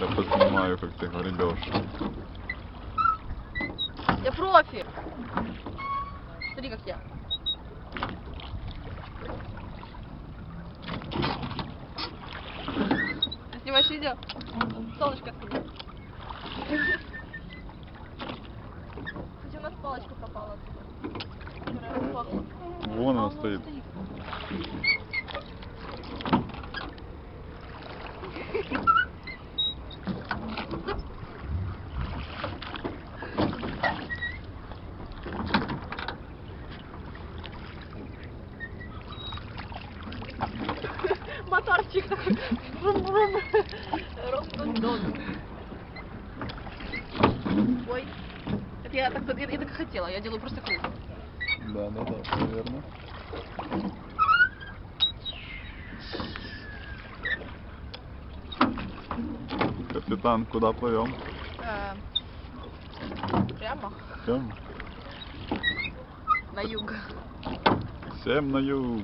Я поснимаю, как ты гребешь. Я профи. Смотри, как я. Ты снимаешь видео? Солнышко откуда? Кстати, у нас палочка распахла. Вон она стоит. Моторчик такой. Ростон-дон. Ой. Это я так, я, я так и хотела. Я делаю просто круг. Да, да, да, все верно. Капитан, куда плывем? Э, Прямо Всем? на юг. Всем на юг.